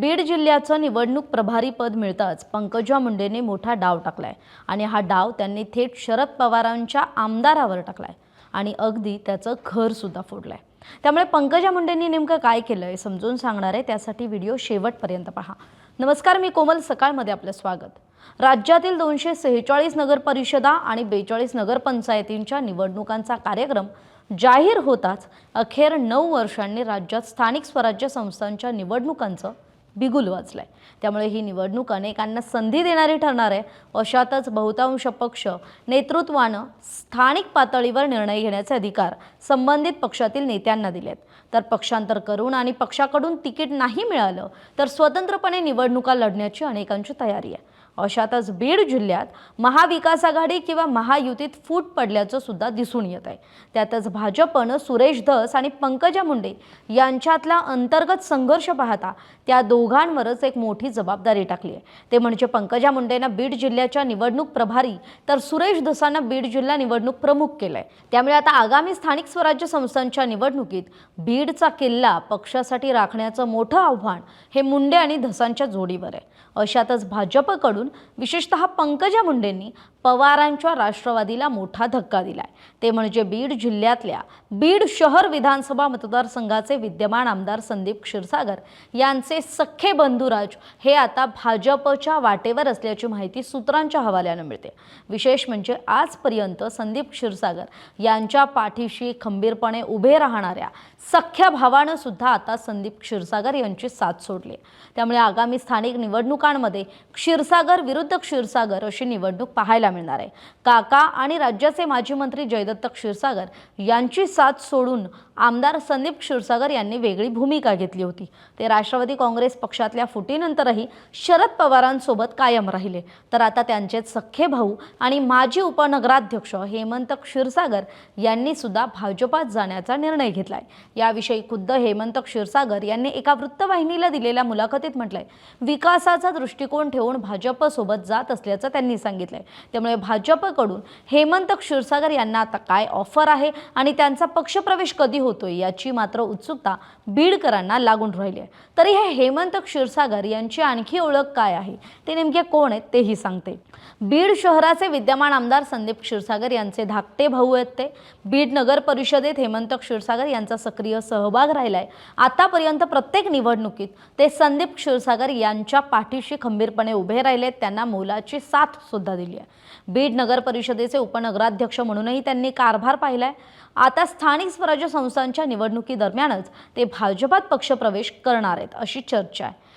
बीड जिल्ह्याचं निवडणूक प्रभारी पद मिळताच पंकजा मुंडेने मोठा डाव टाकलाय. आणि हा डाव त्यांनी थेट शरद पवारांच्या आमदारावर टाकलाय. आणि अगदी त्याचं घर सुद्धा फोडलंय. त्यामुळे पंकजा मुंडेंनी नेमकं काय केलंय समजून सांगणार आहे. त्यासाठी व्हिडिओ शेवटपर्यंत पहा. नमस्कार मी कोमल सकाळमध्ये आपलं स्वागत. राज्यातील दोनशे सेहेचाळीस नगरपरिषदा आणि बेचाळीस नगरपंचायतींच्या निवडणुकांचा कार्यक्रम जाहीर होताच अखेर नऊ वर्षांनी राज्यात स्थानिक स्वराज्य संस्थांच्या निवडणुकांचं बिगुल वाजलाय. त्यामुळे ही निवडणूक अनेकांना संधी देणारी ठरणार आहे. अशातच बहुतांश पक्ष नेतृत्वानं स्थानिक पातळीवर निर्णय घेण्याचे अधिकार संबंधित पक्षातील नेत्यांना दिलेत. तर पक्षांतर करून आणि पक्षाकडून तिकीट नाही मिळालं तर स्वतंत्रपणे निवडणुका लढण्याची अनेकांची तयारी आहे. अशातच बीड जिल्ह्यात महाविकास आघाडी किंवा महायुतीत फूट पडल्याचं सुद्धा दिसून येत आहे. त्यातच भाजपनं सुरेश धस आणि पंकजा मुंडे यांच्यातला अंतर्गत संघर्ष पाहता त्या दोघांवरच एक मोठी जबाबदारी टाकली आहे. ते म्हणजे पंकजा मुंडेंना बीड जिल्ह्याच्या निवडणूक प्रभारी तर सुरेश धसांना बीड जिल्हा निवडणूक प्रमुख केलंय. त्यामुळे आता आगामी स्थानिक स्वराज्य संस्थांच्या निवडणुकीत बीडचा किल्ला पक्षासाठी राखण्याचं मोठं आव्हान हे मुंडे आणि धसांच्या जोडीवर आहे. अशातच भाजपकडून विशेषतः पंकजा मुंडेंनी पवारांच्या राष्ट्रवादीला मोठा धक्का दिलाय. ते म्हणजे बीड जिल्ह्यातल्या बीड शहर विधानसभा मतदारसंघाचे विद्यमान आमदार संदीप क्षीरसागर यांचे सख्खे बंधुराज हे आता भाजपच्या वाटेवर असल्याची माहिती सूत्रांच्या हवाल्यानं मिळते. विशेष म्हणजे आजपर्यंत संदीप क्षीरसागर यांच्या पाठीशी खंबीरपणे उभे राहणाऱ्या सख्ख्या भावानं सुद्धा आता संदीप क्षीरसागर यांची साथ सोडली त्यामुळे आगामी स्थानिक निवडणुकांमध्ये क्षीरसागर विरुद्ध क्षीरसागर अशी निवडणूक पाहायला मिळणार आहे. काका आणि राज्याचे माजी मंत्री जयदत्त क्षीरसागर यांची साथ सोडून आमदार संदीप क्षीरसागर यांनी वेगळी भूमिका घेतली होती. ते राष्ट्रवादी काँग्रेस पक्षातल्या फुटीनंतरही शरद पवारांसोबत कायम राहिले. तर आता त्यांचे सख्खे भाऊ आणि माजी उपनगराध्यक्ष हेमंत क्षीरसागर यांनी सुद्धा भाजपात जाण्याचा निर्णय घेतलाय. याविषयी खुद्द हेमंत क्षीरसागर यांनी एका वृत्तवाहिनीला दिलेल्या मुलाखतीत म्हटलंय विकासाचा दृष्टिकोन ठेवून भाजप भाजपसोबत जात असल्याचं त्यांनी सांगितलंय. त्यामुळे भाजपकडून हेमंत क्षीरसागर यांना आता काय ऑफर आहे आणि त्यांचा पक्षप्रवेश कधी होतोय याची मात्र उत्सुकता बीडकरांना लागून राहिली आहे तरी हे हेमंत क्षीरसागर यांची आणखी ओळख काय आहे? ते नेमके कोण आहेत तेही सांगते. बीड शहराचे विद्यमान आमदार संदीप क्षीरसागर यांचे धाकटे भाऊ आहेत ते. बीड नगर परिषदेत हेमंत क्षीरसागर यांचा सक्रिय सहभाग राहिलाय. आतापर्यंत प्रत्येक निवडणुकीत ते संदीप क्षीरसागर यांच्या पाठीशी खंबीरपणे उभे राहिले आहेत त्यांना मोलाची साथ सुद्धा दिली आहे. बीड नगर परिषदेचे उपनगराध्यक्ष म्हणूनही त्यांनी कारभार पाहिलाय. आता स्थानिक स्वराज्य संस्थांच्या निवडणुकीदरम्यानच ते भाजपात पक्षप्रवेश करणार आहेत अशी चर्चा आहे.